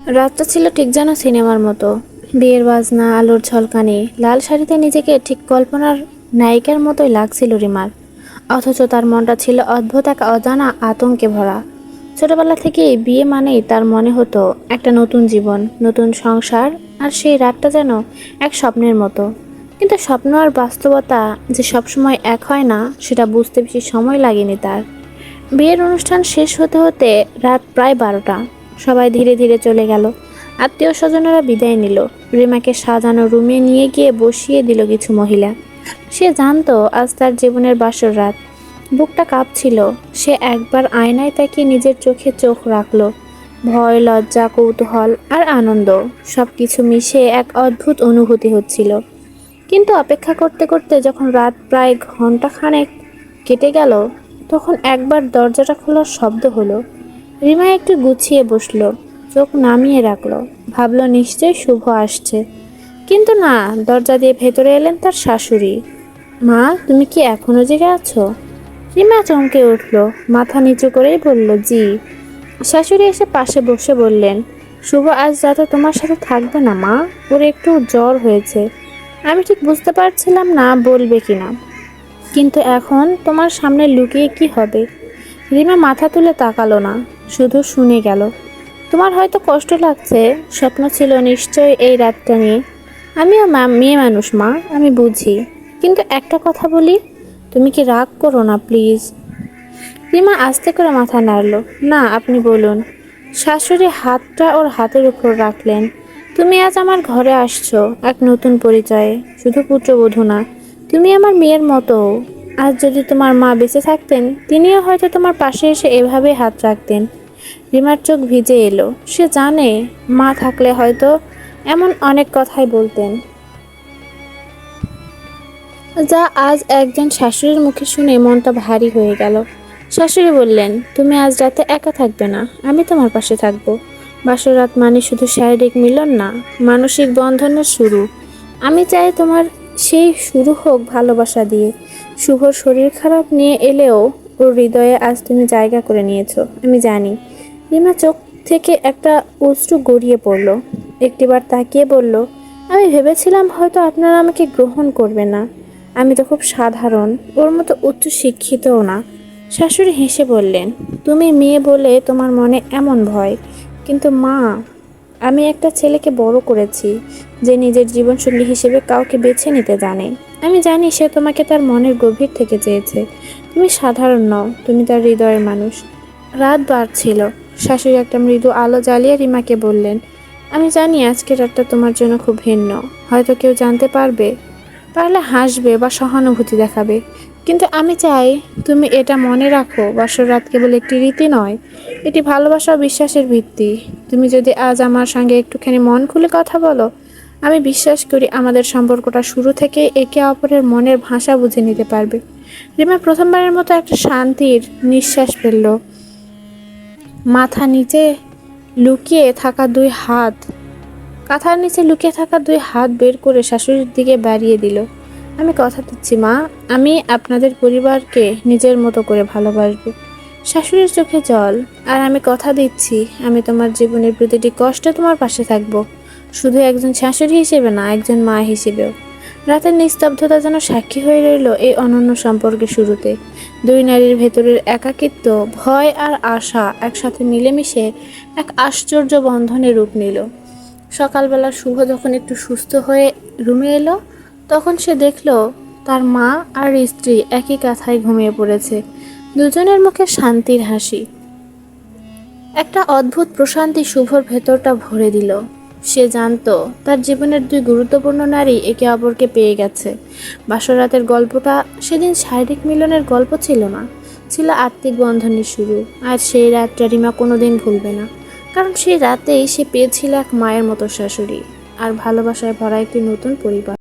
রাতটা ছিল ঠিক যেন সিনেমার মতো। বিয়ের বাজনা, আলোর ঝলকানি, লাল শাড়িতে নিজেকে ঠিক কল্পনার নায়িকার মতোই লাগছিল রিমার অথচ তার মনটা ছিল অদ্ভুত এক অজানা আতঙ্কে ভরা। ছোটবেলা থেকেই বিয়ে মানেই তার মনে হতো একটা নতুন জীবন, নতুন সংসার, আর সেই রাতটা যেন এক স্বপ্নের মতো। কিন্তু স্বপ্ন আর বাস্তবতা যে সবসময় এক হয় না, সেটা বুঝতে বেশি সময় লাগেনি তার। বিয়ের অনুষ্ঠান শেষ হতে হতে রাত প্রায় বারোটা। সবাই ধীরে ধীরে চলে গেল। আত্মীয় স্বজনেরা বিদায় নিল। রিমাকে সাজানো রুমে নিয়ে গিয়ে বসিয়ে দিল কিছু মহিলা। সে জানতো আজ তার জীবনের বাসর রাত। বুকটা কাঁপছিল। সে একবার আয়নায় তাকিয়ে নিজের চোখে চোখ রাখল। ভয়, লজ্জা, কৌতূহল আর আনন্দ সব কিছু মিশে এক অদ্ভুত অনুভূতি হচ্ছিল। কিন্তু অপেক্ষা করতে করতে যখন রাত প্রায় ঘণ্টা খানেক কেটে গেল, তখন একবার দরজাটা খোলার শব্দ হলো। রিমা একটু গুছিয়ে বসল, চোখ নামিয়ে রাখল। ভাবলো, নিশ্চয়ই শুভ আসছে। কিন্তু না, দরজা দিয়ে ভেতরে এলেন তার শাশুড়ি। মা, তুমি কি এখনও জেগে আছো? রিমা চমকে উঠল, মাথা নিচু করেই বলল, জি। শাশুড়ি এসে পাশে বসে বললেন, শুভ আজ রাতে তোমার সাথে থাকবে না মা? ওর একটু জ্বর হয়েছে। আমি ঠিক বুঝতে পারছিলাম না বলবে কিনা। কিন্তু এখন তোমার সামনে লুকিয়ে কি হবে? রিমা মাথা তুলে তাকালো না, শুধু শুনে গেল, তোমার হয়তো কষ্ট লাগছে, স্বপ্ন ছিল নিশ্চয় এই রাতটা নিয়ে। আমিও মেয়ে মানুষ মা, আমি বুঝি। কিন্তু একটা কথা বলি, তুমি কি রাগ করো না প্লিজ? রিমা আস্তে করে মাথা নাড়ল, না, আপনি বলুন। শাশুড়ি হাতটা ওর হাতের উপর রাখলেন। তুমি আজ আমার ঘরে আসছো, এক নতুন পরিচয়ে। শুধু পুত্রবধূ না, তুমি আমার মেয়ের মতো। আজ যদি তোমার মা বেঁচে থাকতেন, তিনিও হয়তো তোমার পাশে এসে এভাবে হাত রাখতেন। রিমার চোখ ভিজে এলো। সে জানে মা থাকলে হয়তো এমন অনেক কথাই বলতেন। যা আজ একজন শাশুড়ির মুখে শুনে মনটা ভারী হয়ে গেল। শাশুড়ি বললেন, তুমি আজ রাতে একা থাকবে না, আমি তোমার পাশে থাকব। বাসর রাত মানে শুধু শারীরিক মিলন না, মানসিক বন্ধনের শুরু। আমি চাই তোমার সেই শুরু হোক ভালোবাসা দিয়ে। শুভর শরীর খারাপ নিয়ে এলেও ওর হৃদয়ে আজ তুমি জায়গা করে নিয়েছো, আমি জানি। রিমা চোখ থেকে একটা অশ্রু গড়িয়ে পড়ল। একটিবার তাকিয়ে বলল, আমি ভেবেছিলাম হয়তো আপনারা আমাকে গ্রহণ করবে না। আমি তো খুব সাধারণ, ওর মতো উচ্চ শিক্ষিতও না। শাশুড়ি হেসে বললেন, তুমি মেয়ে বলে তোমার মনে এমন ভয়, কিন্তু মা আমি একটা ছেলেকে বড় করেছি, যে নিজের জীবনসঙ্গী হিসেবে কাউকে বেছে নিতে জানে। আমি জানি সে তোমাকে তার মনের গভীর থেকে চেয়েছে। তুমি সাধারণ নও, তুমি তার হৃদয়ের মানুষ। রাত বাড়ছিল, শাশুড়ি একটা মৃদু আলো জ্বালিয়ে রিমাকে বললেন, আমি জানি আজকের রাতটা তোমার জন্য খুব ভিন্ন হয়তো কেউ জানতে পারবে, পারলে হাসবে বা সহানুভূতি দেখাবে। কিন্তু আমি চাই তুমি এটা মনে রাখো রাত কেবল একটি রীতি নয়, এটি ভালোবাসা ও বিশ্বাসের ভিত্তি। তুমি যদি আজ আমার সঙ্গে একটুখানি মন খুলে কথা বলো, আমি বিশ্বাস করি আমাদের সম্পর্কটা শুরু থেকে একে অপরের মনের ভাষা বুঝে নিতে পারবে। রিমা প্রথমবারের মতো একটা শান্তির নিঃশ্বাস ফেলল। মাথা নিচে লুকিয়ে থাকা দুই হাত, কাঁথার নিচে লুকিয়ে থাকা দুই হাত বের করে শাশুড়ির দিকে বাড়িয়ে দিল। আমি কথা দিচ্ছি, মা। আমি আপনাদের পরিবারকে নিজের মতো করে ভালোবাসবো। শাশুড়ির চোখে জল। আর আমি কথা দিচ্ছি, আমি তোমার জীবনের প্রতিটি কষ্টে তোমার পাশে থাকব। শুধু একজন শাশুড়ি হিসেবে না, একজন মা হিসেবেও। রাতের নিস্তব্ধতা যেন সাক্ষী হয়ে রইল এই অনন্য সম্পর্কে শুরুতে। দুই নারীর ভেতরের একাকিত্ব, ভয় আর আশা একসাথে মিলেমিশে এক আশ্চর্য বন্ধনে রূপ নিল। সকালবেলা শুভ যখন একটু সুস্থ হয়ে রুমে এলো তখন সে দেখল তার মা আর স্ত্রী একই কাঁথায় ঘুমিয়ে পড়েছে। দুজনের মুখে শান্তির হাসি। একটা অদ্ভুত প্রশান্তি শুভর ভেতরটা ভরে দিল। সে জানতো তার জীবনের দুই গুরুত্বপূর্ণ নারী একে অপরকে পেয়ে গেছে। বাসরাতের গল্পটা সেদিন শারীরিক মিলনের গল্প ছিল না, ছিল আত্মিক বন্ধনের শুরু। আর সেই রাতটা রিমা কোনোদিন ভুলবে না, কারণ সেই রাতেই সে পেয়েছিল এক মায়ের মতো শাশুড়ি। আর ভালোবাসায় ভরা একটি নতুন পরিবার।